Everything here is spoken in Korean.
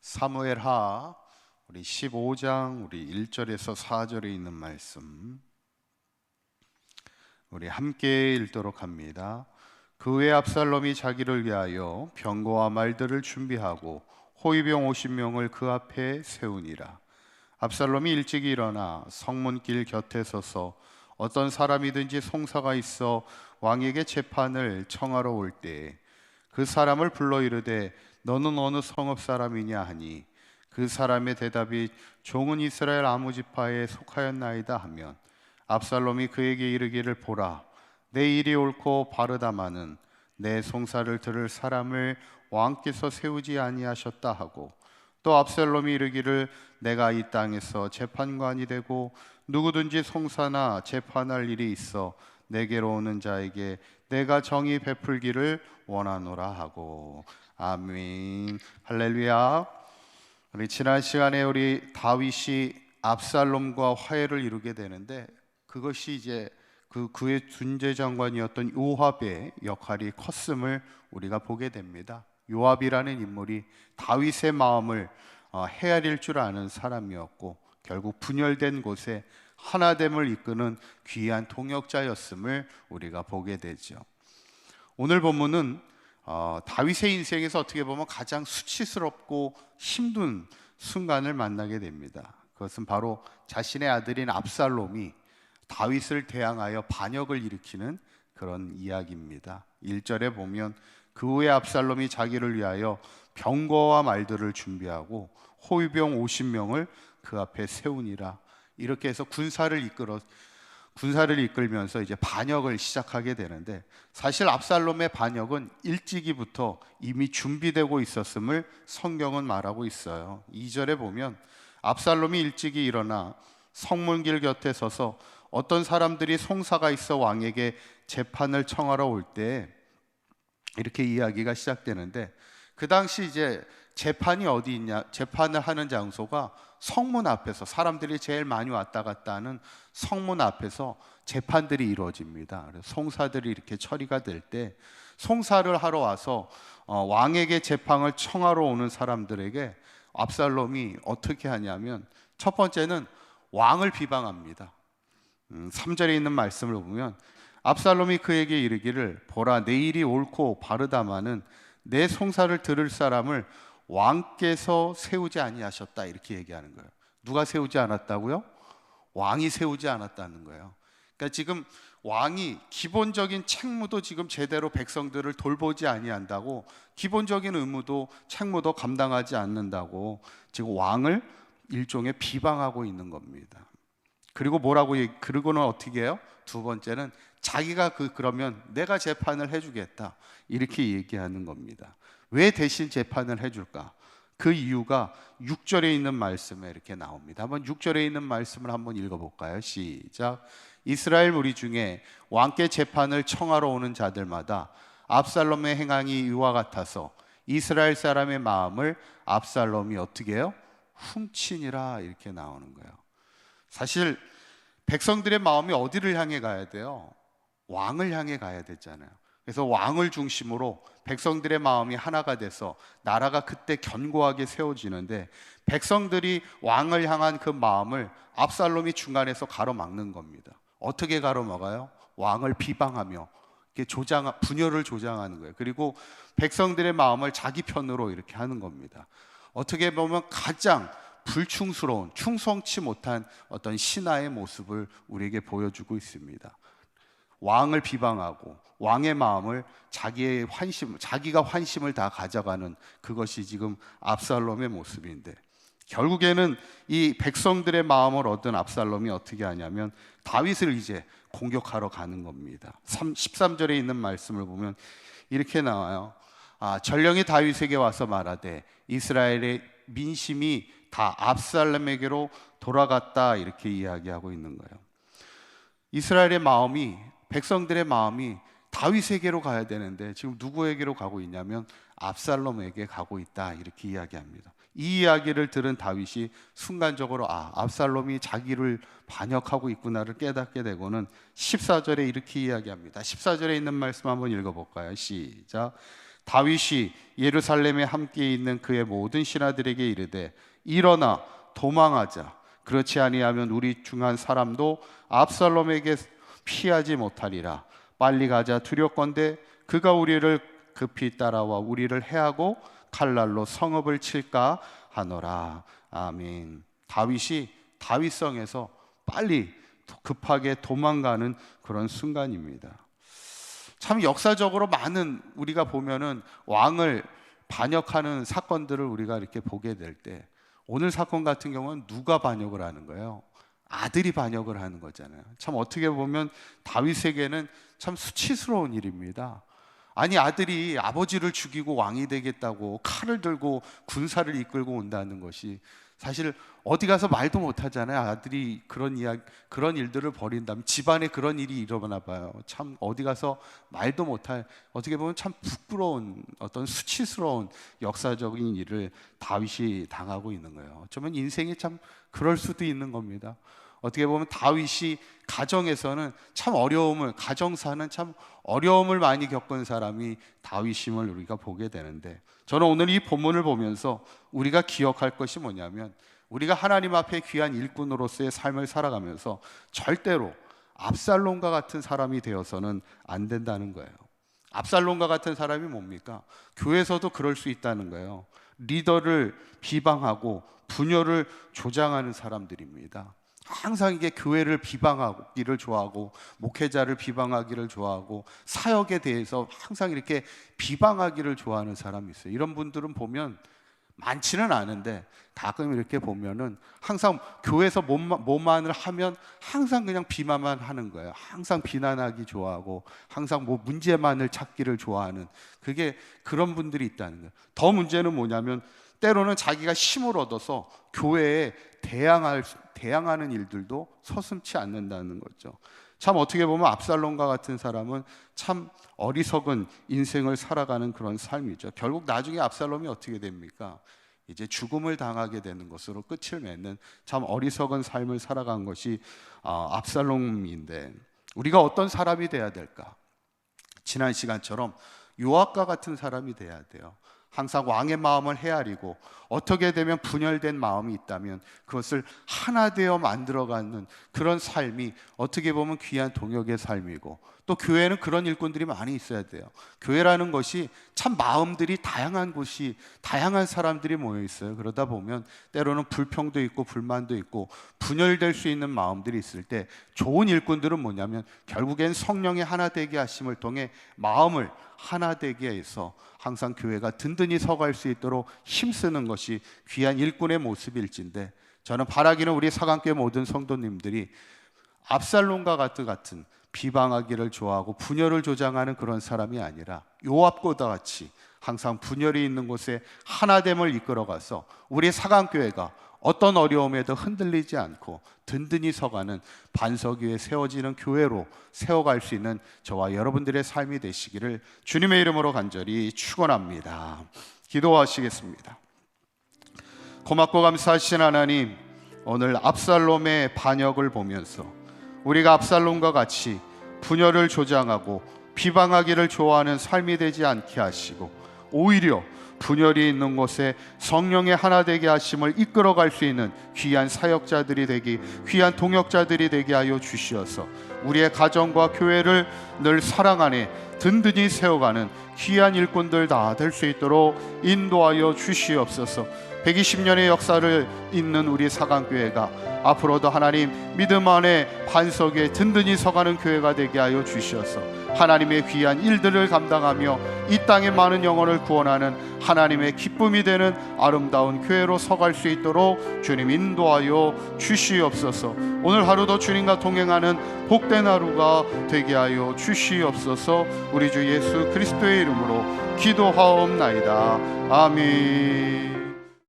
사무엘하 우리 15장 우리 1절에서 4절에 있는 말씀 우리 함께 읽도록 합니다. 그 후에 압살롬이 자기를 위하여 병거와 말들을 준비하고 호위병 50명을 그 앞에 세우니라. 압살롬이 일찍 일어나 성문길 곁에 서서 어떤 사람이든지 송사가 있어 왕에게 재판을 청하러 올 때에 그 사람을 불러 이르되 너는 어느 성읍 사람이냐 하니 그 사람의 대답이 종은 이스라엘 아무 지파에 속하였나이다 하면 압살롬이 그에게 이르기를 보라 내 일이 옳고 바르다마는 내 송사를 들을 사람을 왕께서 세우지 아니하셨다 하고 또 압살롬이 이르기를 내가 이 땅에서 재판관이 되고 누구든지 송사나 재판할 일이 있어 내게로 오는 자에게 내가 정의 베풀기를 원하노라 하고. 아멘. 할렐루야. 우리 지난 시간에 우리 다윗이 압살롬과 화해를 이루게 되는데 그것이 이제 그 그의 군제 장관이었던 요압의 역할이 컸음을 우리가 보게 됩니다. 요압이라는 인물이 다윗의 마음을 어, 헤아릴 줄 아는 사람이었고 결국 분열된 곳에 하나됨을 이끄는 귀한 동역자였음을 우리가 보게 되죠. 오늘 본문은 어, 다윗의 인생에서 어떻게 보면 가장 수치스럽고 힘든 순간을 만나게 됩니다. 그것은 바로 자신의 아들인 압살롬이 다윗을 대항하여 반역을 일으키는 그런 이야기입니다. 1절에 보면 그 후에 압살롬이 자기를 위하여 병거와 말들을 준비하고 호위병 50명을 그 앞에 세우니라. 이렇게 해서 군사를 이끌어 군사를 이끌면서 이제 반역을 시작하게 되는데 사실 압살롬의 반역은 일찍이부터 이미 준비되고 있었음을 성경은 말하고 있어요. 2절에 보면 압살롬이 일찍이 일어나 성문길 곁에 서서 어떤 사람들이 송사가 있어 왕에게 재판을 청하러 올 때 이렇게 이야기가 시작되는데 그 당시 이제 재판이 어디 있냐? 재판을 하는 장소가 성문 앞에서 사람들이 제일 많이 왔다 갔다 하는 성문 앞에서 재판들이 이루어집니다. 그래서 송사들이 이렇게 처리가 될 때 송사를 하러 와서 어, 왕에게 재판을 청하러 오는 사람들에게 압살롬이 어떻게 하냐면 첫 번째는 왕을 비방합니다. 음, 3절에 있는 말씀을 보면 압살롬이 그에게 이르기를 보라 내 일이 옳고 바르다마는 내 송사를 들을 사람을 왕께서 세우지 아니하셨다 이렇게 얘기하는 거예요. 누가 세우지 않았다고요? 왕이 세우지 않았다는 거예요. 그러니까 지금 왕이 기본적인 책무도 지금 제대로 백성들을 돌보지 아니한다고 기본적인 의무도 책무도 감당하지 않는다고 지금 왕을 일종의 비방하고 있는 겁니다. 그리고 뭐라고 그리고는 어떻게 해요? 두 번째는 자기가 그 그러면 내가 재판을 해주겠다 이렇게 얘기하는 겁니다. 왜 대신 재판을 해줄까? 그 이유가 6절에 있는 말씀에 이렇게 나옵니다. 한번 6절에 있는 말씀을 한번 읽어볼까요? 시작. 이스라엘 무리 중에 왕께 재판을 청하러 오는 자들마다 압살롬의 행황이 이와 같아서 이스라엘 사람의 마음을 압살롬이 어떻게 해요? 훔치니라 이렇게 나오는 거예요. 사실 백성들의 마음이 어디를 향해 가야 돼요? 왕을 향해 가야 되잖아요. 그래서 왕을 중심으로 백성들의 마음이 하나가 돼서 나라가 그때 견고하게 세워지는데 백성들이 왕을 향한 그 마음을 압살롬이 중간에서 가로막는 겁니다. 어떻게 가로막아요? 왕을 비방하며 조장 분열을 조장하는 거예요. 그리고 백성들의 마음을 자기 편으로 이렇게 하는 겁니다. 어떻게 보면 가장 불충스러운 충성치 못한 어떤 신하의 모습을 우리에게 보여주고 있습니다. 왕을 비방하고 왕의 마음을 자기의 환심, 자기가 환심을 다 가져가는 그것이 지금 압살롬의 모습인데 결국에는 이 백성들의 마음을 얻은 압살롬이 어떻게 하냐면 다윗을 이제 공격하러 가는 겁니다. 13절에 있는 말씀을 보면 이렇게 나와요. 아, 전령이 다윗에게 와서 말하되 이스라엘의 민심이 다 압살롬에게로 돌아갔다 이렇게 이야기하고 있는 거예요. 이스라엘의 마음이 백성들의 마음이 다윗에게로 가야 되는데 지금 누구에게로 가고 있냐면 압살롬에게 가고 있다 이렇게 이야기합니다. 이 이야기를 들은 다윗이 순간적으로 아 압살롬이 자기를 반역하고 있구나를 깨닫게 되고는 14절에 이렇게 이야기합니다. 14절에 있는 말씀 한번 읽어볼까요? 시작. 다윗이 예루살렘에 함께 있는 그의 모든 신하들에게 이르되 일어나 도망하자 그렇지 아니하면 우리 중한 사람도 압살롬에게 피하지 못하리라 빨리 가자 두렵건대 그가 우리를 급히 따라와 우리를 해하고 칼날로 성읍을 칠까 하노라 아멘 다윗이 다윗성에서 빨리 급하게 도망가는 그런 순간입니다. 참 역사적으로 많은 우리가 보면은 왕을 반역하는 사건들을 우리가 이렇게 보게 될 때 오늘 사건 같은 경우는 누가 반역을 하는 거예요? 아들이 반역을 하는 거잖아요. 참 어떻게 보면 다윗에게는 참 수치스러운 일입니다. 아니 아들이 아버지를 죽이고 왕이 되겠다고 칼을 들고 군사를 이끌고 온다는 것이 사실 어디 가서 말도 못 하잖아요. 아들이 그런 이야기, 그런 일들을 벌인다면 집안에 그런 일이 일어나 봐요. 참 어디 가서 말도 못할 어떻게 보면 참 부끄러운 어떤 수치스러운 역사적인 일을 다윗이 당하고 있는 거예요. 어쩌면 인생이 참 그럴 수도 있는 겁니다. 어떻게 보면 다윗이 가정에서는 참 어려움을 가정사는 참 어려움을 많이 겪은 사람이 다윗임을 우리가 보게 되는데 저는 오늘 이 본문을 보면서 우리가 기억할 것이 뭐냐면 우리가 하나님 앞에 귀한 일꾼으로서의 삶을 살아가면서 절대로 압살롬과 같은 사람이 되어서는 안 된다는 거예요. 압살롬과 같은 사람이 뭡니까? 교회에서도 그럴 수 있다는 거예요. 리더를 비방하고 분열을 조장하는 사람들입니다. 항상 이게 교회를 비방하기를 좋아하고 목회자를 비방하기를 좋아하고 사역에 대해서 항상 이렇게 비방하기를 좋아하는 사람이 있어요. 이런 분들은 보면 많지는 않은데 가끔 이렇게 보면은 항상 교회에서 뭐만, 뭐만을 하면 항상 그냥 비만만 하는 거예요. 항상 비난하기 좋아하고 항상 뭐 문제만을 찾기를 좋아하는 그게 그런 분들이 있다는 거예요. 더 문제는 뭐냐면 때로는 자기가 힘을 얻어서 교회에 대항할 대항하는 일들도 서슴치 않는다는 거죠. 참 어떻게 보면 압살롬과 같은 사람은 참 어리석은 인생을 살아가는 그런 삶이죠. 결국 나중에 압살롬이 어떻게 됩니까? 이제 죽음을 당하게 되는 것으로 끝을 맺는 참 어리석은 삶을 살아간 것이 아, 압살롬인데 우리가 어떤 사람이 돼야 될까? 지난 시간처럼 요압과 같은 사람이 돼야 돼요. 항상 왕의 마음을 헤아리고 어떻게 되면 분열된 마음이 있다면 그것을 하나 되어 만들어가는 그런 삶이 어떻게 보면 귀한 동역의 삶이고 또 교회는 그런 일꾼들이 많이 있어야 돼요. 교회라는 것이 참 마음들이 다양한 곳이 다양한 사람들이 모여 있어요. 그러다 보면 때로는 불평도 있고 불만도 있고 분열될 수 있는 마음들이 있을 때 좋은 일꾼들은 뭐냐면 결국엔 성령의 하나 되게 하심을 통해 마음을 하나 되게 해서 항상 교회가 든든히 서갈 수 있도록 힘쓰는 것이 귀한 일꾼의 모습일진데 저는 바라기는 우리 사강교회 모든 성도님들이 압살롬과 같은 같은 비방하기를 좋아하고 분열을 조장하는 그런 사람이 아니라 요압과 같이 항상 분열이 있는 곳에 하나됨을 이끌어가서 우리 사강교회가 어떤 어려움에도 흔들리지 않고 든든히 서가는 반석 위에 세워지는 교회로 세워갈 수 있는 저와 여러분들의 삶이 되시기를 주님의 이름으로 간절히 축원합니다. 기도하시겠습니다. 고맙고 감사하신 하나님, 오늘 압살롬의 반역을 보면서 우리가 압살롬과 같이 분열을 조장하고 비방하기를 좋아하는 삶이 되지 않게 하시고 오히려 분열이 있는 곳에 성령의 하나 되게 하심을 이끌어갈 수 있는 귀한 사역자들이 되기 귀한 동역자들이 되게 하여 주시어서 우리의 가정과 교회를 늘 사랑 안에 든든히 세워가는 귀한 일꾼들 다 될 수 있도록 인도하여 주시옵소서 120년의 역사를 잇는 우리 사강교회가 앞으로도 하나님 믿음 안에 반석 에 든든히 서가는 교회가 되게 하여 주시어서 하나님의 귀한 일들을 감당하며 이 땅의 많은 영혼을 구원하는 하나님의 기쁨이 되는 아름다운 교회로 서갈 수 있도록 주님 인도하여 주시옵소서. 오늘 하루도 주님과 동행하는 복된 하루가 되게 하여 주시옵소서. 우리 주 예수 그리스도의 이름으로 기도하옵나이다. 아멘